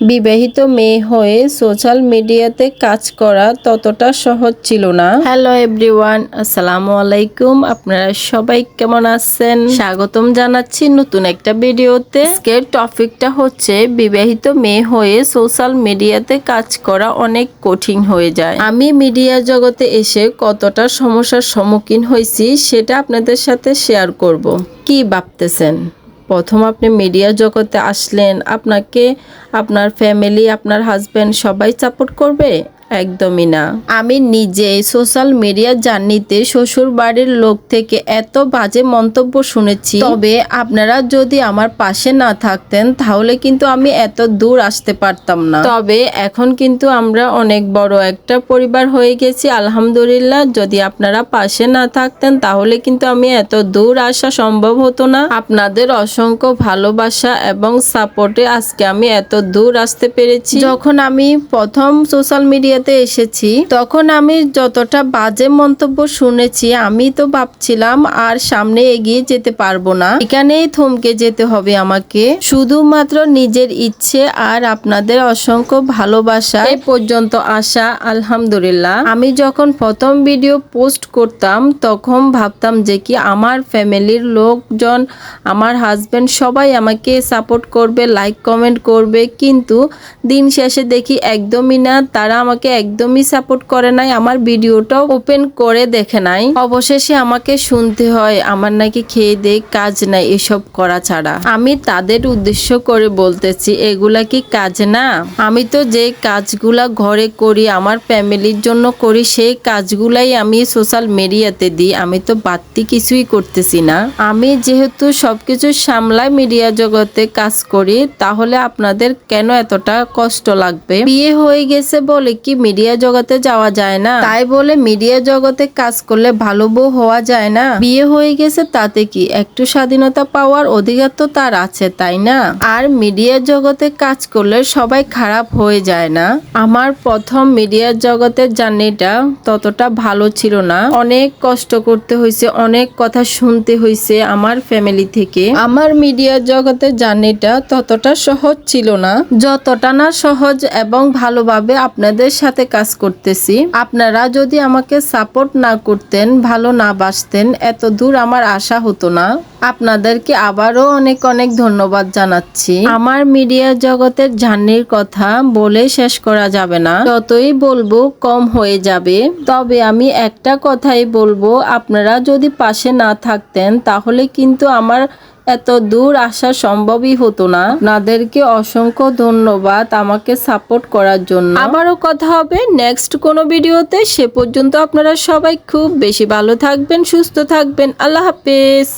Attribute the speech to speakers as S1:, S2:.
S1: বিবাহিত মেয়ে হয়ে সোশ্যাল মিডিয়াতে কাজ করা ততটা সহজ ছিল না। হ্যালো এভরিওয়ান, আসসালামু আলাইকুম। আপনারা সবাই কেমন আছেন? স্বাগতম জানাচ্ছি নতুন একটা ভিডিওতে। আজকের টপিকটা হচ্ছে বিবাহিত মেয়ে হয়ে সোশ্যাল মিডিয়াতে কাজ করা অনেক কঠিন হয়ে যায়। আমি মিডিয়া জগতে এসে কতটা সমস্যার সম্মুখীন হয়েছি সেটা আপনাদের সাথে শেয়ার করব। কি ভাবতেছেন? প্রথম আপনি মিডিয়া জগতে আসলেন আপনাকে আপনার ফ্যামিলি আপনার হাজব্যান্ড সবাই সাপোর্ট করবে? একদমই না। আমি নিজে সোশ্যাল মিডিয়া জার্নিতে শ্বশুর বাড়ির লোক থেকে এত বাজে মন্তব্য শুনেছি। তবে আপনারা যদি আমার পাশে না থাকতেন, তাহলে কিন্তু আমি এত দূর আসতে পারতাম না। তবে এখন কিন্তু আমরা অনেক বড় একটা পরিবার হয়ে গেছি, আলহামদুলিল্লাহ। যদি আপনারা পাশে না থাকতেন, তাহলে কিন্তু আমি এত দূর আসা সম্ভব হতো না। আপনাদের অসংখ্য ভালোবাসা এবং সাপোর্টে আজকে আমি এত দূর আসতে পেরেছি। যখন আমি প্রথম সোশ্যাল মিডিয়াতে এসেছি। তখন আমি যতটা বাজে মন্তব্য শুনেছি, আমি তো ভাবছিলাম আর সামনে এগিয়ে যেতে পারব না। এখানেই থমকে যেতে হবে আমাকে। শুধুমাত্র নিজের ইচ্ছে আর আপনাদের অসংখ্য ভালোবাসা এই পর্যন্ত আসা, আলহামদুলিল্লাহ। আমি যখন প্রথম ভিডিও পোস্ট করতাম, তখন ভাবতাম যে কি আমার ফ্যামিলির লোকজন, আমার হাজবেন্ড সবাই আমাকে সাপোর্ট করবে লাইক কমেন্ট করবে। কিন্তু দিন শেষে দেখি একদমই না, তারা আমাকে একদমই সাপোর্ট করে নাই, আমার ভিডিওটাও ওপেন করে দেখে নাই। অবশেষে আমাকে শুনতে হয়, আমার নাকি খেয়ে দে কাজ নাই এসব করা ছাড়া। আমি তাদের উদ্দেশ্য করে বলতেছি, এগুলা কি কাজ না? আমি তো যে কাজগুলা ঘরে করি, আমার ফ্যামিলির জন্য করি, সেই কাজগুলাই আমি সোশ্যাল মিডিয়াতে দিই। আমি তো বাড়তি কিছুই করতেছি না। আমি যেহেতু সবকিছু সামলাই মিডিয়া জগতে কাজ করি, তাহলে আপনাদের কেন এতটা কষ্ট লাগবে? বিয়ে হয়ে গেছে বলে কি মিডিয়া জগতে যাওয়া যায় না। তাই বলে মিডিয়া জগতে কাজ করলে ভালো বউ হওয়া যায় না। বিয়ে হয়ে গেছে তাতে কি? একটু স্বাধীনতা পাওয়ার অধিকার তো তার আছে, তাই না? আর মিডিয়া জগতে কাজ করলে সবাই খারাপ হয়ে যায় না। আমার প্রথম মিডিয়ার জগতের জার্নিটা ততটা ভালো ছিল না। অনেক কষ্ট করতে হয়েছে, অনেক কথা শুনতে হয়েছে আমার ফ্যামিলি থেকে। আমার মিডিয়ার জগতের জার্নিটা ততটা সহজ ছিল না। যতটা না সহজ এবং ভালোভাবে আপনাদের সাথে কাজ করতেছি। আপনারা যদি আমাকে সাপোর্ট না করতেন, ভালো না বাসতেন, এত দূর আমার আশা হতো না। আপনাদেরকে আবারও অনেক অনেক ধন্যবাদ জানাচ্ছি। আমার মিডিয়া জগতের ঝান্নির কথা বলে শেষ করা যাবে না। যতই বলব, কম হয়ে যাবে। তবে আমি একটা কথাই বলব, আপনারা যদি পাশে না থাকতেন, তাহলে কিন্তু আমার এত দূর আসা সম্ভবই হতো না। আপনাদেরকে অসংখ্য ধন্যবাদ আমাকে সাপোর্ট করার জন্য। আবারও কথা হবে। নেক্সট কোনো ভিডিওতে সে পর্যন্ত আপনারা সবাই খুব বেশি ভালো থাকবেন, সুস্থ থাকবেন। আল্লাহ হাফেজ।